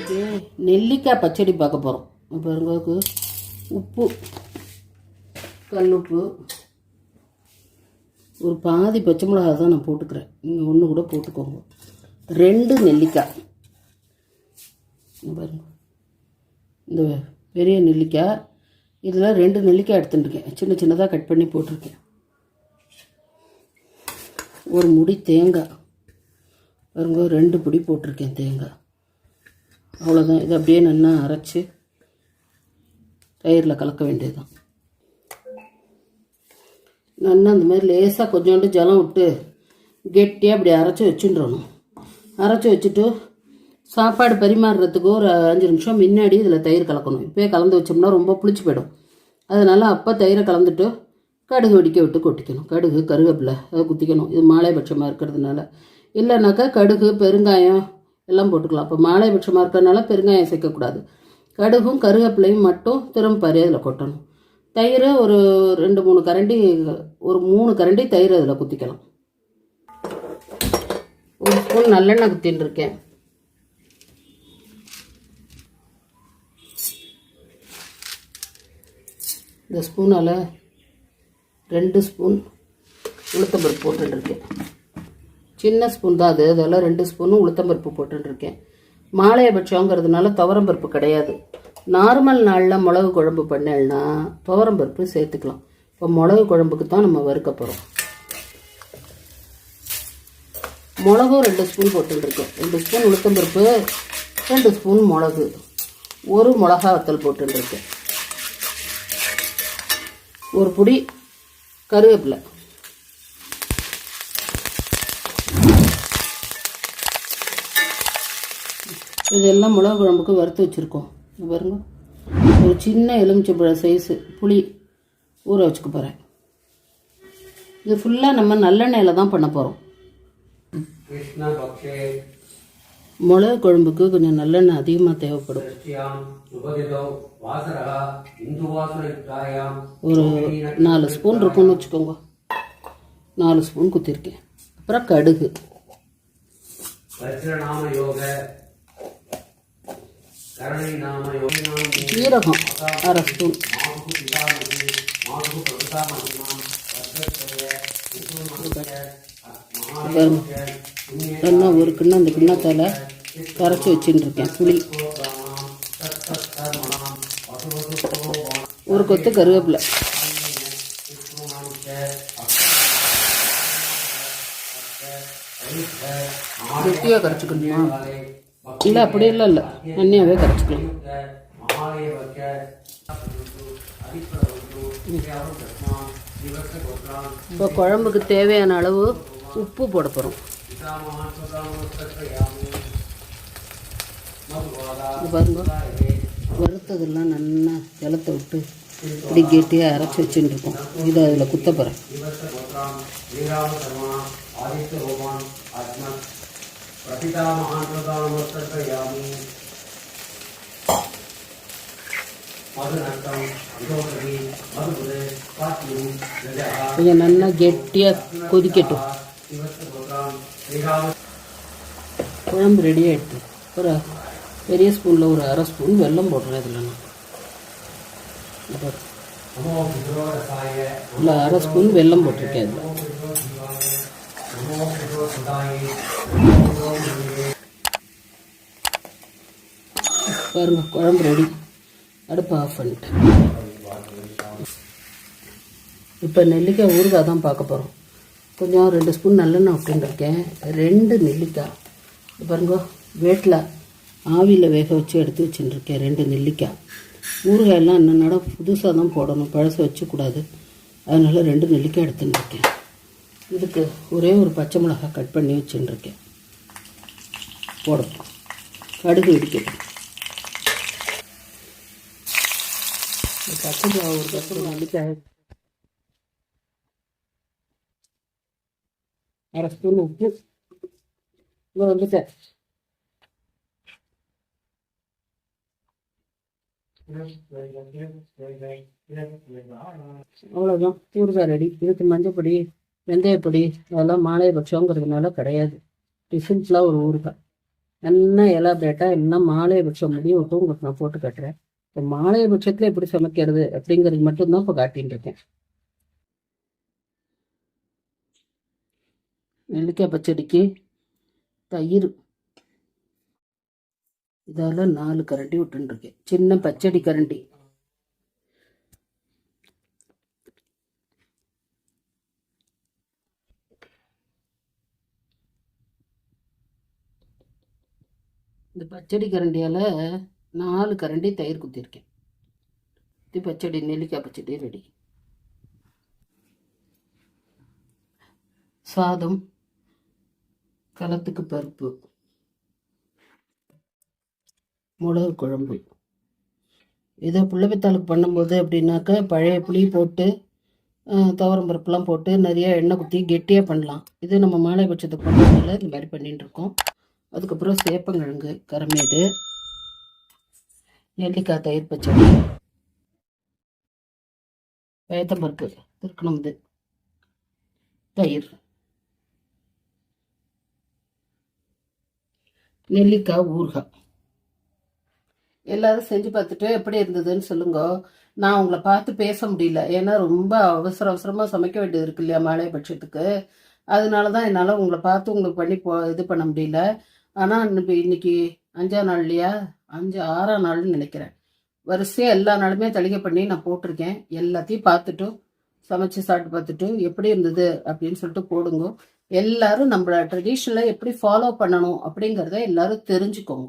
இது நெல்லிக்காய் பச்சடி பார்க்க போகிறோம் பாருங்க உப்பு கல்லுப்பு ஒரு பாதி பச்சை மிளகா தான் நான் போட்டுக்கிறேன். நீங்கள் ஒன்று கூட போட்டுக்கோங்க. ரெண்டு நெல்லிக்காய். பாருங்க. இந்த பெரிய நெல்லிக்காய். இதில் ரெண்டு நெல்லிக்காய் எடுத்துட்டுருக்கேன் சின்ன சின்னதாக கட் பண்ணி போட்டிருக்கேன். ஒரு முடி தேங்காய். பாருங்க ரெண்டு பிடி போட்டிருக்கேன் தேங்காய். அவ்வளோதான் இதை அப்படியே நல்லா அரைச்சி தயிரில் கலக்க வேண்டியதுதான். நல்லா அந்த மாதிரி லேசாக கொஞ்சோண்டு ஜலம் விட்டு கெட்டியாக அப்படி அரைச்சி வச்சுட்டுறணும். அரைச்சி வச்சுட்டு சாப்பாடு பரிமாறுறதுக்கு ஒரு அஞ்சு நிமிஷம் முன்னாடி இதில் தயிர் கலக்கணும். இப்போயே கலந்து வச்சோம்னா ரொம்ப புளிச்சு போயிடும். அதனால் அப்போ தயிரை கலந்துட்டு கடுகு வெடிக்க விட்டு கொட்டிக்கணும். கடுகு கருவேப்பிலை அதை குத்திக்கணும். இது மாலைபட்சமாக இருக்கிறதுனால. இல்லைனாக்கா கடுகு பெருங்காயம் எல்லாம் போட்டுக்கலாம். இப்போ மாலை பட்சமாக இருக்கிறதுனால பெருங்காயம் சேர்க்கக்கூடாது. கடுகும் கருவேப்பிலையும் மட்டும் திரும்ப பறி அதில் கொட்டணும். தயிர் ஒரு ரெண்டு மூணு கரண்டி ஒரு மூணு கரண்டி தயிர் அதில் குத்திக்கலாம். ஒரு ஸ்பூன் நல்லெண்ணெய் குத்தின்னு இருக்கேன் இந்த ஸ்பூனால் ரெண்டு ஸ்பூன் உளுத்தம்பருப்பு போட்டுருக்கேன் சின்ன ஸ்பூன் தான் அது. அதெல்லாம் ரெண்டு ஸ்பூனும் உளுத்தம்பருப்பு போட்டுருக்கேன் மாலையபட்சங்கிறதுனால துவரம்பருப்பு கிடையாது. நார்மல் நாளில் மிளகு குழம்பு பண்ணேன்னா துவரம்பருப்பு சேர்த்துக்கலாம். இப்போ மிளகு குழம்புக்கு தான் நம்ம வறுக்க போகிறோம் மிளகும் ரெண்டு ஸ்பூன் போட்டுருக்கேன் ரெண்டு ஸ்பூன் உளுத்தம்பருப்பு ரெண்டு ஸ்பூன் மிளகு. ஒரு மிளகா வத்தல் போட்டுருக்கேன் ஒரு பொடி கருவேப்பிலை. இதெல்லாம் மிளகு குழம்புக்கு வறுத்து வச்சுருக்கோம். பாருங்க. ஒரு சின்ன எலுமிச்சம்பழம் சைஸு புளி ஊற வச்சுக்க போகிறேன் இது ஃபுல்லாக நம்ம நல்லெண்ணெயில் தான் பண்ண போகிறோம் மிளகு குழம்புக்கு கொஞ்சம் நல்லெண்ணெய் அதிகமாக தேவைப்படும். ஒரு நாலு ஸ்பூன் இருக்கும்னு வச்சுக்கோங்க. நாலு ஸ்பூன் குத்திருக்கேன். அப்புறம் கடுகு. ஜீரகம் அரை ஸ்பூன். இன்னும் ஒரு கிண்ணம் அந்த கிண்ணத்தால் கரைச்சி வச்சுட்டு இருக்கேன் புளி. ஒரு கொத்து கருவேப்பிலை. கெட்டியாக கரைச்சிக்கணுமா? இல்லை அப்படியே இல்லை தண்ணியாகவே கரைச்சிக்கலாம். இப்போ குழம்புக்கு தேவையான அளவு உப்பு போட போகிறோம் பாருங்க. வறுத்ததெல்லாம் நல்லா ஜலத்தை விட்டு இப்படி கெட்டியாக அரைச்சி வச்சுட்டு இருக்கோம் இது அதில் குத்த போகிறேன் கஜா கொஞ்சம் நல்லா கெட்டியாக கொதிக்கட்டும். குழம்பு ரெடி ஆகிடுது ஒரு பெரிய ஸ்பூனில் ஒரு அரை ஸ்பூன் வெல்லம் போடுறேன் இதில் நான். இல்லை அரை ஸ்பூன் வெல்லம் போட்டிருக்கேன் அதில் பாருங்க குழம்பு ரெடி அடுப்பு ஆஃப் பண்ணிட்டேன். இப்போ நெல்லிக்காய் ஊறுகாய் தான் பார்க்க போகிறோம் கொஞ்சம் ரெண்டு ஸ்பூன் நல்லெண்ணெய் விட்டுருக்கேன் ரெண்டு நெல்லிக்காய். பாருங்க வேட்டில் ஆவியில் வேக வச்சு எடுத்து வச்சுட்டுருக்கேன் ரெண்டு நெல்லிக்காய். ஊறுகாயெல்லாம் என்னென்னா என்னென்னடா புதுசாக தான் போடணும் பழச வச்சக்கூடாது. அதனால் ரெண்டு நெல்லிக்காய் எடுத்துன்னுருக்கேன் இதுக்கு ஒரே ஒரு பச்சை மிளகாய் கட் பண்ணி வச்சுட்டுருக்கேன் போடணும் கடுகு வெடிக்கட்டும். பச்சை மிளகா ஒரு பச்சை நெல்லிக்காய் அரை ஸ்பூன் உப்பு இங்கே வந்துட்டேன் அவ்வளோதான் ஊறுகாய் ரெடி இதுக்கு மஞ்சப்பொடி வெந்தயப்பொடி அதெல்லாம் மாலை பட்சங்கிறதுனால கிடையாது டிஃபன்ஸ்லாம் ஒரு ஊறுகாய் என்ன எலாபரேட்டாக என்ன மாலை பட்சம் முடியும் விட்டு உங்களுக்கு நான் போட்டு கட்டுறேன் இப்போ மாலையபட்சத்தில் எப்படி சமைக்கிறது அப்படிங்கிறது மட்டும்தான் இப்போ காட்டின்னு இருக்கேன் நெல்லிக்காய் பச்சடிக்கு தயிர். இதால் நாலு கரண்டி விட்டுருக்கேன் சின்ன பச்சடி கரண்டி. இந்த பச்சடி கரண்டியால் நாலு கரண்டி தயிர் குத்திருக்கேன். இது பச்சடி நெல்லிக்காய் பச்சடி ரெடி. சாதம் களத்துக்கு பருப்பு மிளகு குழம்பு. இதை புள்ளப்பித்தாளுக்கு பண்ணும்போது அப்படின்னாக்கா பழைய புளி போட்டு துவரம் பருப்புலாம் போட்டு நிறைய எண்ணெய் குத்தி கெட்டியாக பண்ணலாம். இது நம்ம மாலை பட்சத்துக்கு பண்ணுறதுனால இந்த மாதிரி பண்ணிட்டு இருக்கோம். அதுக்கப்புறம் சேப்பங்கிழங்கு கரமேடு நெல்லிக்காய் தயிர் பச்சடி. பயத்தம்பருப்பு திருக்கணும் இது. தயிர். நெல்லிக்காய் ஊறுகாய். எல்லாரும் செஞ்சு பார்த்துட்டு எப்படி இருந்ததுன்னு சொல்லுங்க. நான் உங்களை பார்த்து பேச முடியல. ஏன்னா ரொம்ப அவசர அவசரமாக சமைக்க வேண்டியது இருக்கு இல்லையா மாலை பட்சத்துக்கு. அதனால தான் என்னால் உங்களை பார்த்து உங்களுக்கு பண்ணி போ இது பண்ண முடியல. ஆனால் இன்னைக்கு அஞ்சாம் நாள் இல்லையா? அஞ்சு ஆறாம் நாள்னு நினைக்கிறேன். வரிசையாக எல்லா நாளுமே தளிகை பண்ணி நான் போட்டிருக்கேன். எல்லாத்தையும் பார்த்துட்டு சமைச்சு சாப்பிட்டு பார்த்துட்டு எப்படி இருந்தது அப்படின்னு சொல்லிட்டு போடுங்க. எல்லாரும் நம்மளோட ட்ரெடிஷ்னலை எப்படி ஃபாலோ பண்ணணும் அப்படிங்கிறத எல்லாரும் தெரிஞ்சுக்கோங்க.